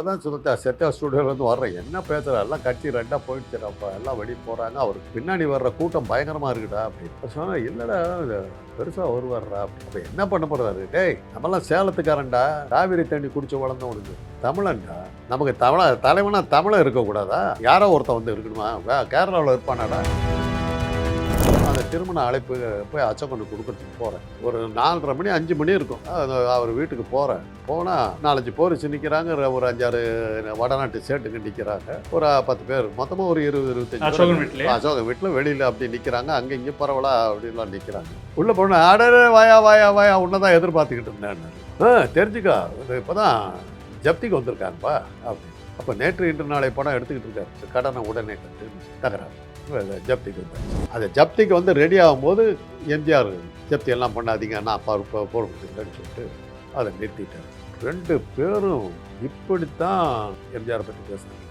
அதான் சொல்லிட்டா செட்டா ஸ்டூடியோலேருந்து வர்றேன் என்ன பேசுகிற எல்லாம் கட்சி ரெண்டாக போயிடுச்சுடாப்பா எல்லாம் வெளியே போகிறாங்க அவருக்கு பின்னாடி வர்ற கூட்டம் பயங்கரமாக இருக்குடா. அப்படின்னு சொன்னால் இல்லைடா இது பெருசாக வருவார்டா அப்படி அப்போ என்ன பண்ண போகிறாரு டேய் நம்மலாம் சேலத்துக்காரன்டா. காவிரி தண்ணி குடிச்சு வளர்ந்தவனுக்கு தமிழன்டா. நமக்கு தமிழ தலைவனா தமிழன் இருக்கக்கூடாதா? யாரோ ஒருத்தன் வந்து இருக்கணுமா? கேரளாவில் இருப்பானாடா. அந்த திருமண அழைப்பு போய் அச்சக்கொண்டு கொடுக்கறதுக்கு போகிறேன் ஒரு நாலரை மணி அஞ்சு மணி இருக்கும். அவர் வீட்டுக்கு போகிறேன் போனால் நாலஞ்சு போலீஸ் நிற்கிறாங்க ஒரு அஞ்சாறு வடநாட்டு சேட்டுக்கு நிற்கிறாங்க ஒரு பத்து பேர் மொத்தமாக ஒரு இருபது இருபத்தஞ்சு அசோகன் வீட்டிலே அசோகன் வீட்டில் வெளியில் அப்படி நிற்கிறாங்க அங்கே இங்கே பரவலா அப்படின்லாம் நிற்கிறாங்க உள்ளே போன அடரே வாயா வாயா வாயா உன்னை தான் எதிர்பார்த்துக்கிட்டு இருந்தேன் ஆ தெரிஞ்சுக்கா. இப்போ தான் ஜப்திக்கு வந்திருக்காங்கப்பா அப்படி அப்போ நேற்று இன்று நாளை படம் எடுத்துக்கிட்டு இருக்காரு. கடனை உடனே கட்டு தகராறு. ஜப்திக்கு வந்தார் அது ஜப்திக்கு வந்து ரெடி ஆகும்போது எம்ஜிஆர் ஜப்தி எல்லாம் பண்ணாதீங்க நான் பொறுப்பை பொறுப்புன்னு சொல்லிட்டு அதை நிறுத்திட்டார். ரெண்டு பேரும் இப்படித்தான் எம்ஜிஆர் பற்றி பேசுனாங்க.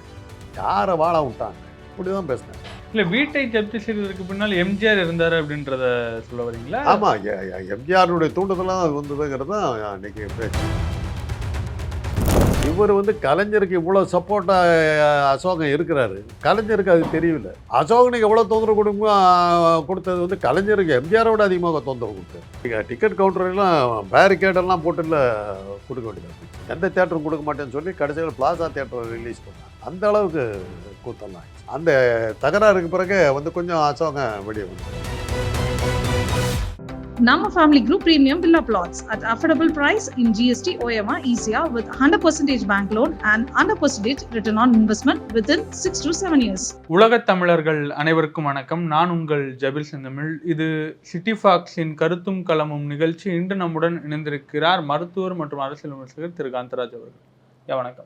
யாரை வாழ விட்டாங்க? இப்படி தான் பேசினாங்க. இல்ல வீட்டை ஜப்தி செய்ததற்கு பின்னால் எம்ஜிஆர் இருந்தாரு அப்படின்றத சொல்ல வரீங்களா? ஆமாம் எம்ஜிஆருடைய தூண்டுதலாம் அது வந்ததுங்கிறது தான் அன்னைக்கு பேச்சு. இவர் வந்து கலைஞருக்கு இவ்வளோ சப்போர்ட்டாக அசோகன் இருக்கிறாரு. கலைஞருக்கு அது தெரியல அசோகனுக்கு எவ்வளோ தொந்தரவு கொடுங்க கொடுத்தது வந்து கலைஞருக்கு எம்ஜிஆரோட அதிகமாக தொந்தரவு கொடுத்தாரு. டிக்கெட் கவுண்டர்லாம் பேரிகேடெல்லாம் போட்டுல கொடுக்க வேண்டியது. எந்த தேட்டரும் கொடுக்க மாட்டேன்னு சொல்லி கடைசியில் பிளாசா தேட்டரை ரிலீஸ் பண்ணாங்க. அந்த அளவுக்கு கூத்தலாம் அந்த தகராறுக்கு பிறகு வந்து கொஞ்சம் அசோகம் வெளியே வந்தார். நம்ம family group premium villa flats at affordable price in GST OMR ஈஸியா with hundred percentage bank loan and hundred percentage return on investment with six to seven years உலகத் தமிழர்கள் அனைவருக்கும் வணக்கம். நான் உங்கள் ஜபில் செந்தமிழ். இது சிட்டி ஃபாக்ஸின் கருத்தும் களமும் நிகழ்ச்சி. இன்று நம்முடன் இணைந்திருக்கிறார் மருத்துவர் மற்றும் அரசியல் விமர்சகர் திரு காந்தராஜ் அவர்கள். வணக்கம்.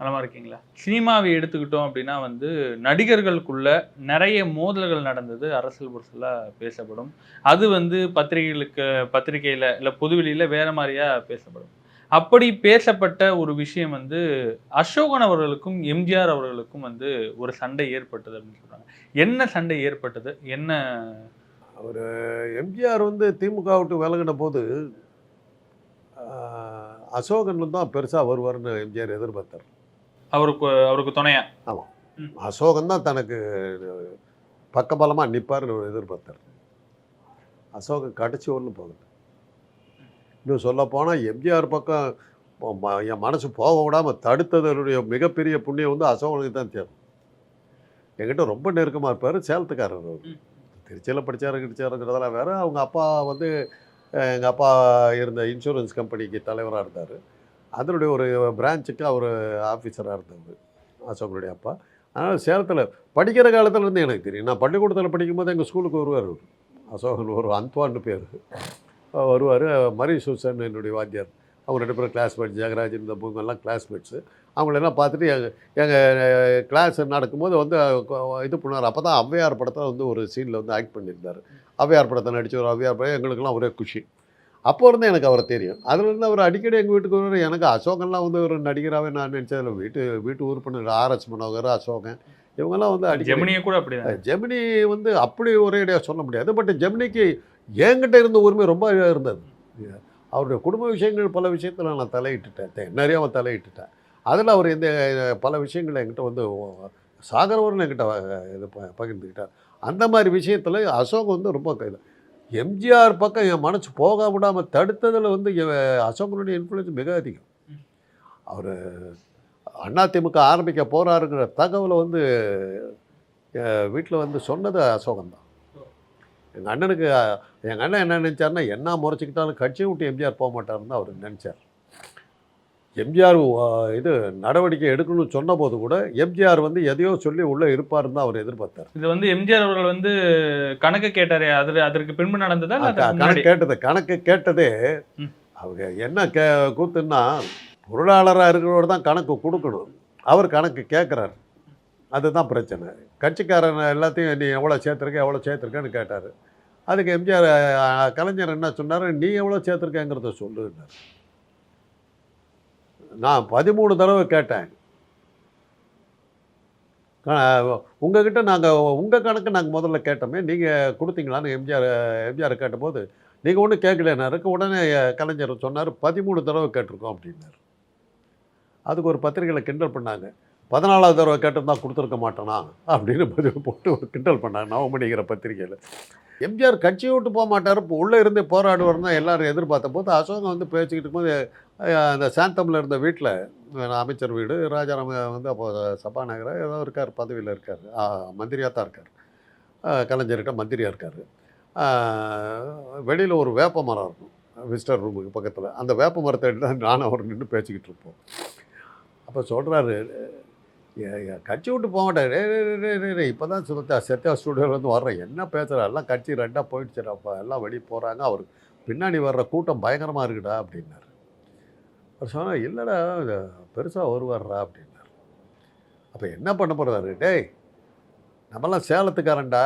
நல்லா இருக்கீங்களா? சினிமாவை எடுத்துக்கிட்டோம் அப்படின்னா வந்து நடிகர்களுக்குள்ள நிறைய மோதல்கள் நடந்தது அரசியல் புரசலாக பேசப்படும். அது வந்து பத்திரிகைகளுக்கு பத்திரிகையில் இல்லை பொதுவெளியில் வேற மாதிரியா பேசப்படும். அப்படி பேசப்பட்ட ஒரு விஷயம் வந்து அசோகன் அவர்களுக்கும் எம்ஜிஆர் அவர்களுக்கும் வந்து ஒரு சண்டை ஏற்பட்டது அப்படின்னு சொல்கிறாங்க என்ன சண்டை ஏற்பட்டது? என்ன? அவர் எம்ஜிஆர் வந்து திமுக விட்டு விலகின போது அசோகன் தான் பெருசாக வருவார்னு எம்ஜிஆர் எதிர்பார்த்தார். அவருக்கு அவருக்கு துணையா? அசோகன் தான் தனக்கு பக்கபலமாக நிற்பார்னு எதிர்பார்த்தார். அசோகன் கடைசி ஒன்றும் போகல இன்னும் சொல்லப்போனால் எம்ஜிஆர் பக்கம் என் மனசு போக விடாமல் தடுத்ததனுடைய மிகப்பெரிய புண்ணியம் வந்து அசோகனுக்கு தான் தேவை என்கிட்ட ரொம்ப நெருக்கமாக இருப்பார் சேலத்துக்காரர் அவர். திருச்சியில் படித்தாரு கிடிச்சாருங்கிறதெல்லாம் வேற. அவங்க அப்பா வந்து எங்கள் அப்பா இருந்த இன்சூரன்ஸ் கம்பெனிக்கு தலைவராக இருந்தார். அதனுடைய ஒரு பிரான்ச்சுக்கு அவர் ஆஃபீஸராக இருந்தவர் அசோகனுடைய அப்பா. அதனால் சேலத்தில் படிக்கிற காலத்தில் இருந்து எனக்கு தெரியும். நான் பள்ளிக்கூடத்தில் படிக்கும்போது எங்கள் ஸ்கூலுக்கு வருவார் அசோகன் ஒரு அந்த்வான்னு பேர். வருவார். மரி சூசன் என்னுடைய வாத்தியார். அவங்க ரெண்டு பேரும் கிளாஸ்மேட் ஜெகராஜ் இந்த பூங்கெல்லாம் கிளாஸ்மேட்ஸு அவங்களெல்லாம் பார்த்துட்டு எங்கள் எங்கள் கிளாஸ் நடக்கும்போது வந்து இது பண்ணார் அப்போ தான் ஔவையார் படத்தில் வந்து ஒரு சீனில் வந்து ஆக்ட் பண்ணியிருந்தார். ஔவையார் படத்தை நடித்த ஒரு ஔவையார் படம் எங்களுக்கெல்லாம் ஒரே குஷி. அப்போ இருந்து எனக்கு அவரை தெரியும். அதுலேருந்து அவர் அடிக்கடி எங்கள் வீட்டுக்கு வருவார். எனக்கு அசோகன்லாம் வந்து ஒரு நடிகராகவே நான் நினச்சதில்ல. வீட்டு வீட்டு உறுப்பினர் ஆர்எஸ் மனோகர் அசோகன் இவங்கெல்லாம் வந்து அடிக்கடி ஜெமினியை கூட அப்படிதான். ஜெமினி வந்து அப்படி ஒரேடியாக சொல்ல முடியாது. பட் ஜெமினிக்கு என்கிட்ட இருந்த உரிமை ரொம்ப இருந்தது. அவருடைய குடும்ப விஷயங்கள் பல விஷயத்தில் நான் தலையிட்டுட்டேன். நிறைய அவன் தலையிட்டுட்டேன். அதில் அவர் இந்த பல விஷயங்களை என்கிட்ட வந்து சாகரவரன் என்கிட்ட இது ப- பகிர்ந்துக்கிட்டார். அந்த மாதிரி விஷயத்தில் அசோக் வந்து ரொம்ப கையில் எம்ஜிஆர் பக்கம் என் மனசு போக விடாமல் தடுத்ததில் வந்து அசோகனுடைய இன்ஃப்ளூயன்ஸ் மிக அதிகம். அவர் அதிமுக ஆரம்பிக்க போகிறாருங்கிற தகவலை வந்து வீட்டில் வந்து சொன்னது அசோகன் தான். எங்கள் அண்ணனுக்கு எங்கள் அண்ணன் என்ன நினச்சாருன்னா என்ன முறைச்சிக்கிட்டாலும் கட்சியை விட்டு எம்ஜிஆர் போக மாட்டார்னு அவர் நினச்சார். எம்ஜிஆர் இது நடவடிக்கை எடுக்கணும்னு சொன்னபோது கூட எம்ஜிஆர் வந்து எதையோ சொல்லி உள்ளே இருப்பாருன்னு தான் அவர் எதிர்பார்த்தார். இது வந்து எம்ஜிஆர் அவர்கள் வந்து கணக்கு கேட்டாரே அதுல அதற்கு பின்பு நடந்ததா? கணக்கு கேட்டது கணக்கு கேட்டதே. அவங்க என்ன கே கூத்துன்னா பொருளாளராக இருக்கிறவர் தான் கணக்கு கொடுக்கணும். அவர் கணக்கு கேட்குறாரு. அதுதான் பிரச்சனை. கட்சிக்காரன் எல்லாத்தையும் நீ எவ்வளோ சேர்த்துருக்க எவ்வளோ சேர்த்துருக்கன்னு கேட்டார். அதுக்கு எம்ஜிஆர் கலைஞர் என்ன சொன்னார் நீ எவ்வளோ சேர்த்துருக்கேங்கிறத சொல்லுன்னார். நான் பதிமூணு தடவை கேட்டேன். உங்ககிட்ட நாங்கள் உங்கள் கணக்கு நாங்கள் முதல்ல கேட்டோமே நீங்கள் கொடுத்தீங்களான்னு எம்ஜிஆர் எம்ஜிஆர் கேட்டபோது நீங்கள் ஒன்றும் கேட்கலன்னாருக்கு உடனே கலைஞர் சொன்னார் பதிமூணு தடவை கேட்டிருக்கோம் அப்படின்னாரு. அதுக்கு ஒரு பத்திரிகையில் கிண்டல் பண்ணாங்க. பதினாலாவது தடவை கேட்டிருந்தா கொடுத்துருக்க மாட்டேனா? அப்படின்னு பதிவு போட்டு ஒரு கிண்டல் பண்ணாங்க நவமணிங்கிற பத்திரிகையில். எம்ஜிஆர் கட்சியை விட்டு போக மாட்டார் இப்போ உள்ளே இருந்து போராடுவார்னு எல்லோரும் எதிர்பார்த்த போது அசோகம் வந்து பேசிக்கிட்டு இருக்கும்போது அந்த சாந்தமில் இருந்த வீட்டில் அமைச்சர் வீடு ராஜாராம வந்து அப்போ சபாநாயகராக ஏதோ இருக்கார் பதவியில் இருக்கார். மந்திரியாக தான் இருக்கார். கலைஞர்கிட்ட மந்திரியாக இருக்கார். வெளியில் ஒரு வேப்ப மரம் இருக்கும் விசிட்டர் ரூமுக்கு பக்கத்தில். அந்த வேப்ப மரத்தை எடுத்து தான் நானும் அவர் நின்று பேசிக்கிட்டு இருப்போம். அப்போ சொல்கிறாரு கட்சி விட்டு போக மாட்டார். இப்போ தான் சுத்தா சத்யா ஸ்டூடியோலேருந்து வர்றேன். என்ன பேசுகிறா எல்லாம் கட்சி ரெண்டாக போயிடுச்சுடாப்பா எல்லாம் வெளியே போகிறாங்க அவர் பின்னாடி வர்ற கூட்டம் பயங்கரமாக இருக்குடா அப்படின்னாரு. அவர் சொன்னால் இல்லைடா பெருசாக வருவார்ரா அப்படின்னாரு. அப்போ என்ன பண்ண போகிறாரு டேய் நம்மலாம் சேலத்துக்காரன்டா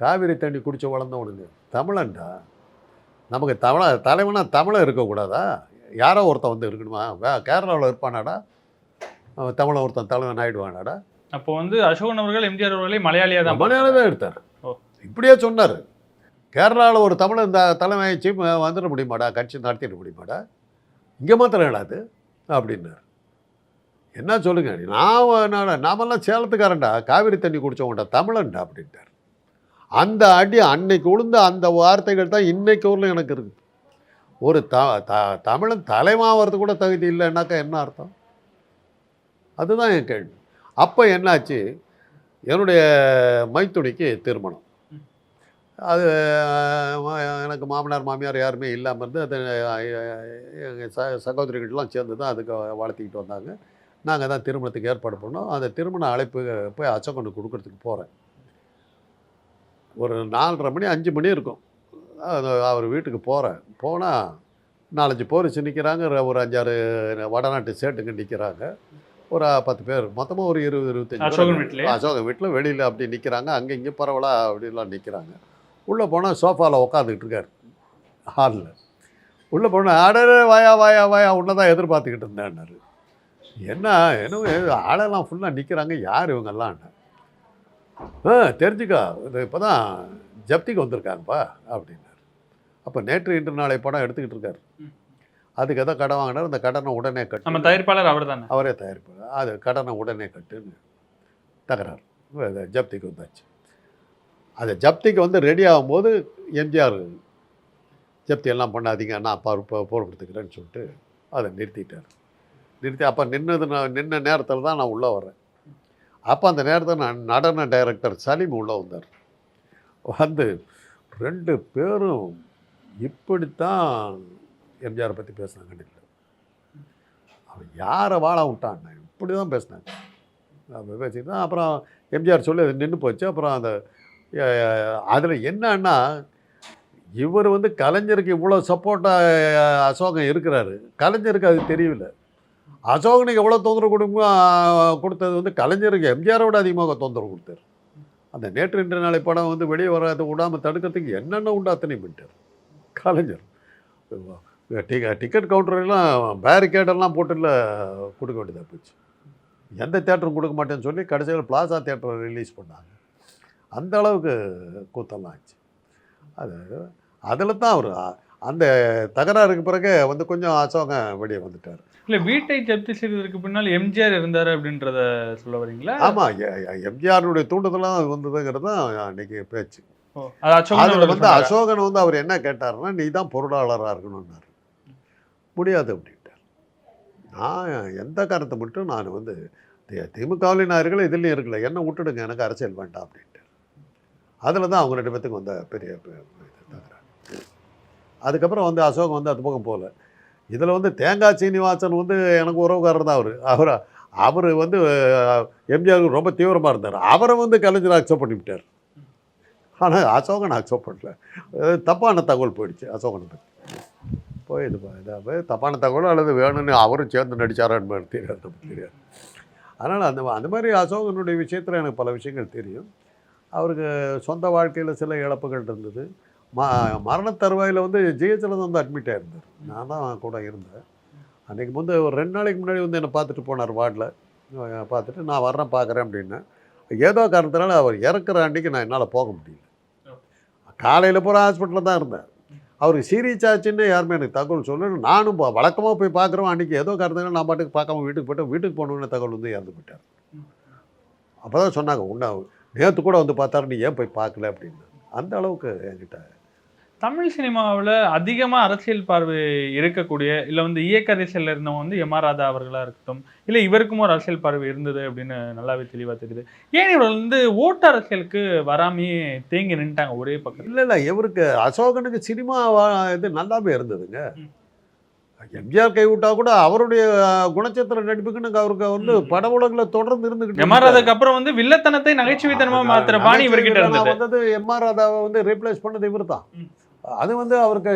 காவிரி தண்ணி குடிச்சு வளர்ந்தவனுங்க. தமிழன்டா. நமக்கு தமிழ தலைவனா தமிழன் இருக்கக்கூடாதா? யாரோ ஒருத்தன் வந்து இருக்கணுமா? வே கேரளாவில் இருப்பானாடா? தமிழன் ஒருத்தன் தலைவன் ஆயிடுவானாடா? அப்போ வந்து அசோகன் அவர்கள் எம்ஜிஆர் அவர்களை மலையாளியா தான் மலையாளம் தான் எடுத்தார். ஓ. இப்படியே சொன்னார். கேரளாவில் ஒரு தமிழன் இந்த தலைமை சீஃப் வந்துட முடியுமாடா? கட்சி நடத்திட முடியுமாடா? இங்கே மாத்திரம் இடாது அப்படின்னார் என்ன சொல்லுங்க நான் என்னடா நாமெல்லாம் சேலத்துக்காரன்டா காவிரி தண்ணி குடித்தவங்கடா தமிழன்டா அப்படின்ட்டார். அந்த அடி அன்னைக்கு உளுந்த அந்த வார்த்தைகள் தான் இன்னைக்கு ஊரில் எனக்கு இருக்கு. ஒரு த த தமிழன் தலைமாவது கூட தகுதி இல்லைன்னாக்கா என்ன அர்த்தம்? அதுதான் என் கேள்வி. அப்போ என்னாச்சு? என்னுடைய மைத்துணிக்கு திருமணம். அது எனக்கு மாமனார் மாமியார் யாருமே இல்லாமல் இருந்து அது எங்கள் ச சகோதரிகள்லாம் சேர்ந்து தான் அதுக்கு வளர்த்திக்கிட்டு வந்தாங்க. நாங்கள் தான் திருமணத்துக்கு ஏற்பாடு பண்ணோம். அந்த திருமண அழைப்பு போய் அச்சக்கொண்டு கொடுக்கறதுக்கு போகிறேன் ஒரு நாலரை மணி அஞ்சு மணி இருக்கும். அது அவர் வீட்டுக்கு போகிறேன் போனால் நாலஞ்சு போலீஸ் நிற்கிறாங்க ஒரு அஞ்சாறு வடநாட்டு சேட்டுங்க நிற்கிறாங்க ஒரு பத்து பேர் மொத்தமாக ஒரு இருபது இருபத்தஞ்சு அசோகன் வீட்டிலே? அசோகன் வீட்டில் வெளியில் அப்படி நிற்கிறாங்க அங்கே இங்கே பரவலாக அப்படிலாம் நிற்கிறாங்க உள்ளே போனால் சோஃபாவில் உட்காந்துக்கிட்டு இருக்கார். ஹாலில். உள்ளே போனால் அடரே வாயா வாயா வாயா உன்னை தான் எதிர்பார்த்துக்கிட்டு இருந்தேன்னாரு. என்ன என்ன ஆளெல்லாம் ஃபுல்லாக நிற்கிறாங்க யார் இவங்கெல்லாம்? ஆ தெரிஞ்சுக்கா. இது இப்போ தான் ஜப்திக்கு வந்திருக்காங்கப்பா அப்படின்னாரு. அப்போ நேற்று இன்று நாளை படம் எடுத்துக்கிட்டு இருக்காரு. அதுக்கு எதோ கடன் வாங்கினார். அந்த கடனை உடனே நம்ம கட்டு தயாரிப்பாளர் அவர் தானே? அவரே தயாரிப்பார் அது கடனை உடனே கட்டுன்னு தகராறு. ஜப்திக்கு வந்தாச்சு. அந்த ஜப்திக்கு வந்து ரெடி ஆகும்போது எம்ஜிஆர் ஜப்தி எல்லாம் பண்ணாதீங்க நான் பொறுப்பை பொறுப்படுத்துக்கிறேன்னு சொல்லிட்டு அதை நிறுத்திட்டார். நிறுத்தி அப்போ நின்னது நான் நின்ன நேரத்தில் தான் நான் உள்ளே வரேன் அப்போ அந்த நேரத்தில் நான் நடன டைரக்டர் சலீம் உள்ளே வந்தார். வந்து ரெண்டு பேரும் இப்படித்தான் எம்ஜிஆரை பற்றி பேசினாங்க இல்லை அவன் யாரை வாழ விட்டான் இப்படி தான் பேசினாங்க பேசிட்டு தான் அப்புறம் எம்ஜிஆர் சொல்லி அது நின்று போச்சு. அப்புறம் அந்த அதில் என்னன்னா இவர் வந்து கலைஞருக்கு இவ்வளோ சப்போர்ட்டாக அசோகன் இருக்கிறாரு. கலைஞருக்கு அது தெரியல அசோகனுக்கு எவ்வளோ தொந்தரவு கொடுங்க கொடுத்தது வந்து கலைஞருக்கு எம்ஜிஆரோட அதிகமாக தொந்தரவு கொடுத்தாரு. அந்த நேற்று இன்று நாளை படம் வந்து வெளியே வராது விடாமல் தடுக்கிறதுக்கு என்னென்ன உண்டு அத்தனை பண்ணிட்டார். கலைஞர். டிக்க டிக்கெட் கவுண்டர்லாம் பேரிகேடெல்லாம் போட்டுல கொடுக்க வேண்டியதாக போச்சு. எந்த தேட்டரும் கொடுக்க மாட்டேன்னு சொல்லி கடைசியில் பிளாசா தேட்டரை ரிலீஸ் பண்ணாங்க. அந்த அளவுக்கு கூத்தெல்லாம் ஆச்சு. அது அதில் தான் அவர் அந்த தகராறுக்கு பிறகு வந்து கொஞ்சம் அசோகம் வெளியே வந்துட்டார். இல்ல வீட்டை ஜப்தி செய்ததற்கு பின்னால் எம்ஜிஆர் இருந்தாரு அப்படின்றத சொல்ல வரீங்களா? ஆமாம் எம்ஜிஆருடைய தூண்டுதலாம் அது வந்ததுங்கிறது தான் அன்னைக்கு பேச்சு. அதில் வந்து? அசோகன் வந்து அவர் என்ன கேட்டாருன்னா நீ தான் பொருளாளராக இருக்கணும்னாரு. முடியாது அப்படின்ட்டார். நான் எந்த காரணத்தை மட்டும் நான் வந்து தி- திமுகவிலையும் நான் இருக்கல இதுலேயும் இருக்கல. என்ன விட்டுடுங்க. எனக்கு அரசியல் வேண்டாம். அப்படின்ட்டு அதில் தான் அவங்க ரெண்டு பேர்த்துக்கு வந்த பெரிய அதுக்கப்புறம் வந்து அசோகம் வந்து அது பக்கம் போகல. இதில் வந்து தேங்காய் சீனிவாசன் வந்து எனக்கு உறவுக்காரர் தான் அவர். அவர் அவர் வந்து எம்ஜிஆர் ரொம்ப தீவிரமாக இருந்தார். அவரை வந்து கலைஞர் அக்செப்ட் பண்ணிவிட்டார் ஆனால் அசோகன் அக்செப்ட் பண்ணல. தப்பான தகவல் போயிடுச்சு அசோகனை பற்றி போய் இது ப- இதாக தப்பான தகவல் அல்லது வேணும்னு அவரும் சேர்ந்து நடிச்சாரான்னு தெரியாது நமக்கு தெரியாது. அதனால் அந்த அந்த மாதிரி அசோகனுடைய விஷயத்தில் எனக்கு பல விஷயங்கள் தெரியும். அவருக்கு சொந்த வாழ்க்கையில் சில இழப்புகள் இருந்தது. ம மரண தருவாயில் வந்து ஜிஹெச்சில் வந்து அட்மிட் ஆயிருந்தார். நான் தான் கூட இருந்தேன். அன்றைக்கி வந்து ஒரு ரெண்டு நாளைக்கு முன்னாடி வந்து என்னை பார்த்துட்டு போனார் வார்டில். பார்த்துட்டு நான் வர்றேன் பார்க்குறேன் அப்படின்னேன். ஏதோ காரணத்தினால அவர் இறக்குற அன்றைக்கி நான் என்னால் போக முடியல. காலையில் பூரா ஹாஸ்பிட்டலில் தான் இருந்தேன். அவருக்கு சீரியஸ் ஆச்சுன்னு யாருமே எனக்கு தகவல் சொல்லணும் நானும் வழக்கமாக போய் பார்க்குறோம். அன்றைக்கி ஏதோ காரணத்தினால நான் பாட்டுக்கு பார்க்காம வீட்டுக்கு போயிட்டு வீட்டுக்கு போகணுன்னு தகவல் வந்து இறந்து போயிட்டார். அப்போ தான் சொன்னாங்க உன்ன நேற்று கூட வந்து பார்த்தாரு நீ ஏன் போய் பார்க்கல அப்படின்னு. அந்த அளவுக்கு என்கிட்ட தமிழ் சினிமாவில் அதிகமாக அரசியல் பார்வை இருக்கக்கூடிய இல்லை வந்து இயக்க அரசியலில் இருந்தவங்க வந்து எம் ஆர் ராதா அவர்களாக இருக்கட்டும் இல்லை இவருக்கும் ஒரு அரசியல் பார்வை இருந்தது அப்படின்னு நல்லாவே தெளிவாக தெரியுது. ஏன் இவர் வந்து ஓட்டு அரசியலுக்கு வராமையே தேங்கி நின்ட்டாங்க ஒரே பக்கம் இல்லை இல்லை இவருக்கு அசோகனுக்கு சினிமா இது நல்லாவே இருந்ததுங்க. எம்ஜிஆர் கைவிட்டா கூட அவருடைய குணச்சித்திர நடிப்புக்குன்னு அவருக்கு வந்து. பட உலகில் தொடர்ந்து இருந்துகிட்டு ராதாக்கு அப்புறம் வந்து வில்லத்தனத்தை நகைச்சுவைத்தனமா மாத்துற பாணி இவர்கிட்ட இருந்தது வந்தது எம்ஆர் ராதாவை வந்து ரீப்ளேஸ் பண்ணது இவர் தான். அது வந்து அவருக்கு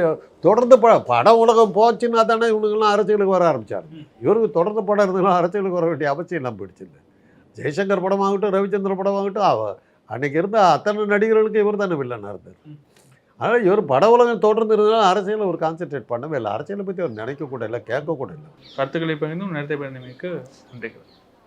தொடர்ந்து ப பட உலகம் போச்சுன்னா தானே இவனுங்கெல்லாம் அரசியலுக்கு வர ஆரம்பிச்சார். இவருக்கு தொடர்ந்து படம் இருந்ததுனால அரசியலுக்கு வர வேண்டிய அவசியம் நம்ம பிடிச்சில்ல ஜெய்சங்கர் படமாகட்டும் ரவிச்சந்திர படமாகட்டும் அவ அன்னைக்கு இருந்த அத்தனை நடிகர்களுக்கு இவர் தானே வில்லனாக இருந்தார். அதனால் இவர் பட உலகம் தொடர்ந்து இருந்தாலும் அரசியலை ஒரு கான்சென்ட்ரேட் பண்ணவே இல்லை. அரசியலை பற்றி அவர் நினைக்க கூட இல்லை கேட்க கூட இல்லை. கருத்துக்களை பகிர்ந்தும் நேரத்தை பகிர்ந்தமைக்கு நன்றிகள்.